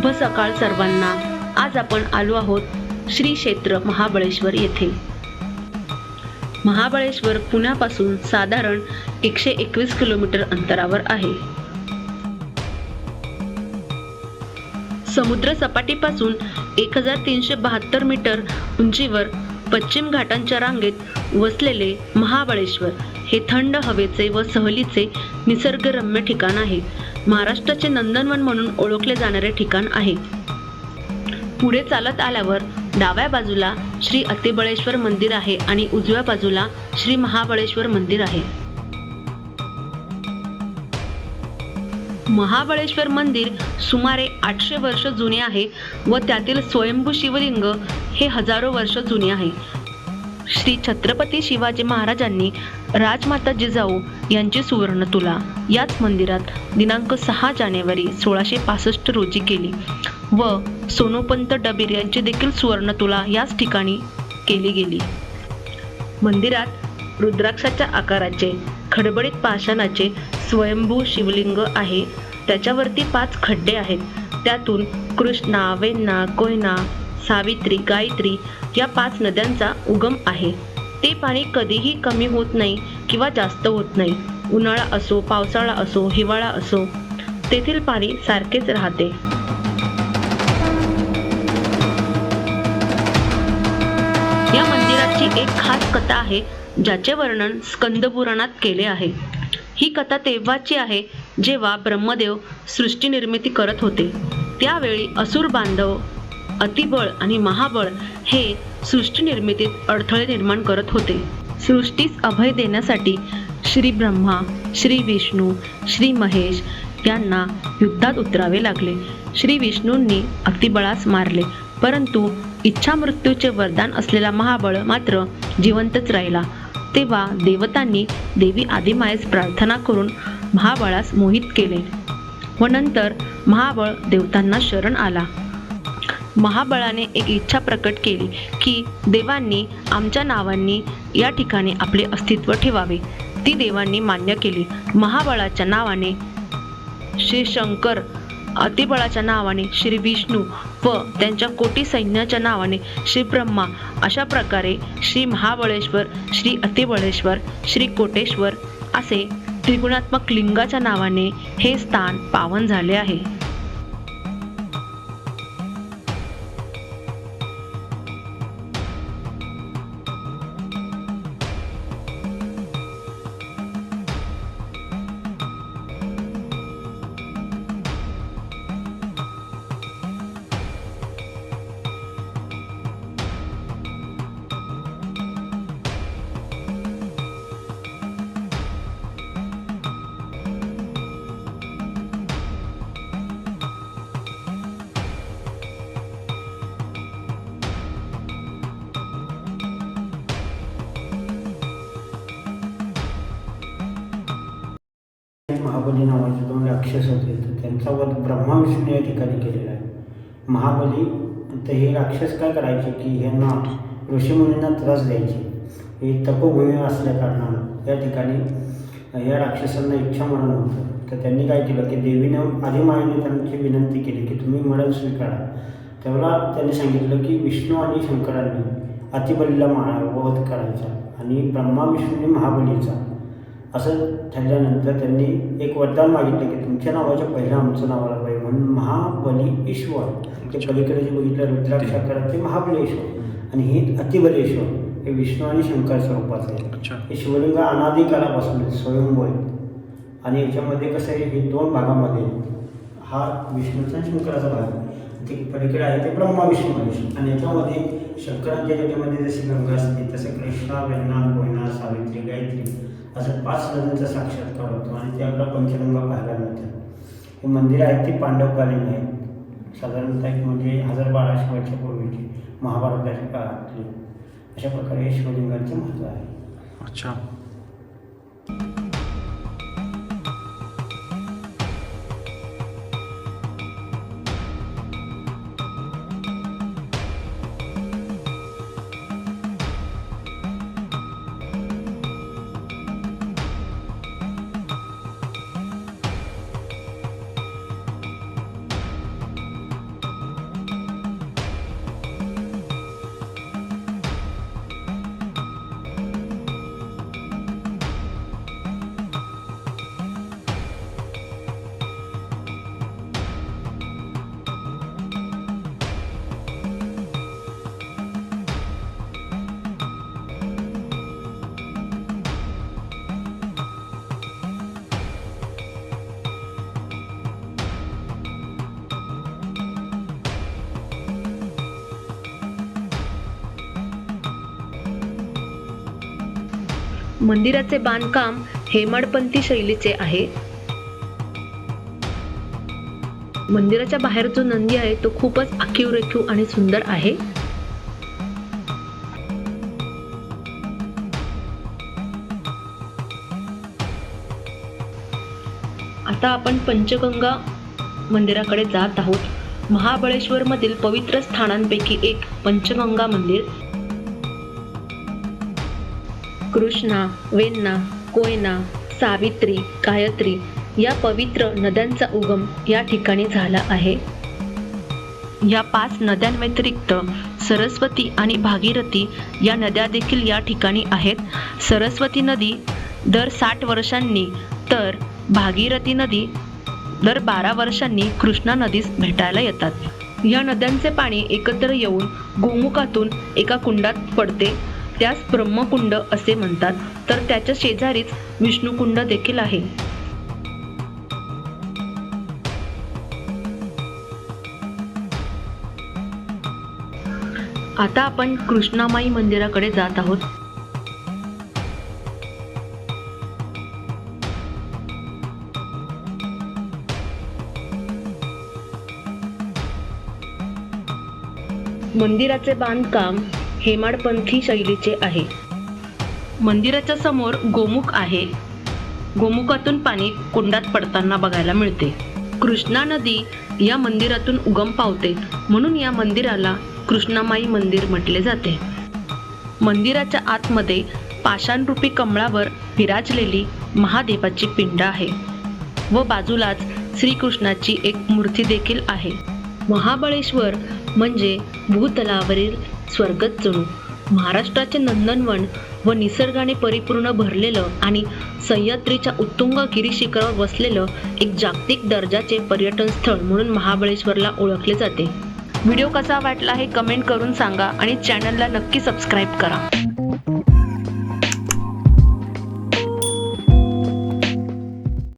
शुभ सकाळ सर्वांना. आज आपण आलो आहोत श्री क्षेत्र महाबळेश्वर येथे. महाबळेश्वर पुण्यापासून साधारण एकशे एकवीस किलोमीटर अंतरावर आहे. समुद्र सपाटीपासून एक हजार तीनशे बहात्तर मीटर उंचीवर पश्चिम घाटांच्या रांगेत वसलेले महाबळेश्वर हे थंड हवेचे व सहलीचे निसर्गरम्य ठिकाण आहे. महाराष्ट्राचे नंदनवन म्हणून ओळखले जाणारे ठिकाण आहे. पुढे चालत आल्यावर डाव्या बाजूला श्री अतिबळेश्वर मंदिर आहे आणि उजव्या बाजूला श्री महाबळेश्वर मंदिर आहे. महाबळेश्वर मंदिर सुमारे आठशे वर्ष जुने आहे व त्यातील स्वयंभू शिवलिंग हे हजारो वर्ष जुने आहे. श्री छत्रपती शिवाजी महाराजांनी राजमाता जिजाऊ यांची सुवर्ण तुला याच मंदिरात दिनांक सहा जानेवारी सोळाशे पासष्ट रोजी केली. व सोनोपंत डबीर यांची देखील सुवर्ण तुला याच ठिकाणी केली गेली. मंदिरात रुद्राक्षाच्या आकाराचे खडबडीत पाषाणाचे स्वयंभू शिवलिंग आहे. त्याच्यावरती पाच खड्डे आहेत. त्यातून कृष्णा वेन्ना कोयना सावित्री गायत्री या पाच नद्यांचा उगम आहे. ते पाणी कधीही कमी होत नाही किंवा जास्त होत नाही. उन्हाळा असो पावसाळा असो हिवाळा असो तेथील पाणी सारखेच राहते. या मंदिराची एक खास कथा आहे ज्याचे वर्णन स्कंद पुराणात केले आहे. ही कथा तेव्हाची आहे जेव्हा ब्रह्मदेव सृष्टी निर्मिती करत होते. त्यावेळी असुर बांधव अतिबळ आणि महाबळ हे सृष्टी निर्मितीत अडथळे निर्माण करत होते. सृष्टीस अभय देण्यासाठी श्री ब्रह्मा श्री विष्णू श्री महेश यांना युद्धात उतरावे लागले. श्री विष्णूंनी अतिबळास मारले परंतु इच्छा मृत्यूचे वरदान असलेला महाबळ मात्र जिवंतच राहिला. तेव्हा देवतांनी देवी आदिमायेस प्रार्थना करून महाबळास मोहित केले. व नंतर महाबळ देवतांना शरण आला. महाबळाने एक इच्छा प्रकट केली की देवांनी आमच्या नावांनी या ठिकाणी आपले अस्तित्व ठेवावे. ती देवांनी मान्य केली. महाबळाच्या नावाने श्री शंकर अतिबळाच्या नावाने श्री विष्णू व त्यांच्या कोटी सैन्याच्या नावाने श्री ब्रह्मा अशा प्रकारे श्री महाबळेश्वर श्री अतिबळेश्वर श्री कोटेश्वर असे त्रिगुणात्मक लिंगाच्या नावाने हे स्थान पावन झाले आहे. महाबली नावाचे दोन राक्षस होते. तर त्यांचा वध ब्रह्माविष्णू या ठिकाणी केलेला आहे. महाबली तर हे राक्षस काय करायचे की ह्यांना ऋषीमुनींना त्रास द्यायचे. हे तपोभूमी असल्या कारणानं या ठिकाणी या राक्षसांना इच्छा मरण होतं. तर त्यांनी काय केलं की देवीनं आदिमायेने त्यांची विनंती केली की तुम्ही मरण स्वीकारा. तेव्हा त्यांनी सांगितलं की विष्णू आणि शंकरांनी अतिबलीला मारा वध करायचा आणि ब्रह्मा विष्णूने महाबलीचा असं ठरल्यानंतर त्यांनी एक वरदान मागितलं की तुमच्या नावाच्या पहिलं आमचं नाव आलं पाहिजे. म्हणून महाबली ईश्वर. ते पलीकडे जे बघितलं रुद्राक्षाकरात ते महाबलेश्वर आणि हे अतिबलेश्वर हे विष्णू आणि शंकर स्वरूपाचं आहे. हे शिवलिंग अनादिकालापासून स्वयंभू आहेत. आणि याच्यामध्ये कसं आहे हे दोन भागामध्ये हा विष्णूचा आणि शंकराचा भाग आहे. ते पलीकडे आहे ते ब्रह्मा विष्णू आणि याच्यामध्ये शंकरांच्या जगामध्ये जशी गंगा असते तसं कृष्णा वेण्णा कोयना सावित्री गायत्री असं पाच नद्यांचा साक्षात्कार होतो आणि ते आपला पंचगंगा पाहायला मिळतात. हे मंदिर आहेत ती पांडवकालीन आहेत. साधारणतः एक म्हणजे हजार बाराशे वर्षापूर्वीची महाभारताच्या काळातली. अशा प्रकारे हे शिवलिंगाचं महत्त्व आहे. अच्छा. मंदिराचे बांधकाम हेमाडपंथी शैलीचे आहे. मंदिराच्या बाहेर जो नंदी आहे तो खूपच आखीव रेखीव आणि सुंदर आहे. आता आपण पंचगंगा मंदिराकडे जात आहोत. महाबळेश्वर मधील पवित्र स्थानांपैकी एक पंचगंगा मंदिर. कृष्णा वेन्ना कोयना सावित्री गायत्री या पवित्र नद्यांचा उगम या ठिकाणी झाला आहे. या पाच नद्यांव्यतिरिक्त सरस्वती आणि भागीरथी या नद्या देखील या ठिकाणी आहेत. सरस्वती नदी दर साठ वर्षांनी तर भागीरथी नदी दर बारा वर्षांनी कृष्णा नदीस भेटायला येतात. या नद्यांचे पाणी एकत्र येऊन गोमुखातून एका कुंडात पडते. त्यास ब्रह्मकुंड असे म्हणतात. तर त्याच्या शेजारीच विष्णुकुंड देखील आहे. आता आपण कृष्णामाई मंदिराकडे जात आहोत. मंदिराचे बांधकाम हेमाडपंथी शैलीचे आहे. मंदिराच्या समोर गोमुख आहे. गोमुखातून पाणी कुंडात पडताना बघायला मिळते. कृष्णा नदी या मंदिरातून उगम पावते म्हणून या मंदिराला कृष्णामाई मंदिर म्हटले जाते. मंदिराच्या आतमध्ये पाषाणरूपी कमळावर विराजलेली महादेवाची पिंड आहे व बाजूलाच श्रीकृष्णाची एक मूर्ती देखील आहे. महाबळेश्वर म्हणजे भूतलावरील स्वर्गच जणू. महाराष्ट्राचे नंदनवन व निसर्गाने परिपूर्ण भरलेलं आणि सह्याद्रीच्या उत्तुंग गिरीशिखरावर वसलेलं एक जागतिक दर्जाचे पर्यटन स्थळ म्हणून महाबळेश्वरला ओळखले जाते. व्हिडिओ कसा वाटला हे कमेंट करून सांगा आणि चॅनलला नक्की सबस्क्राईब करा.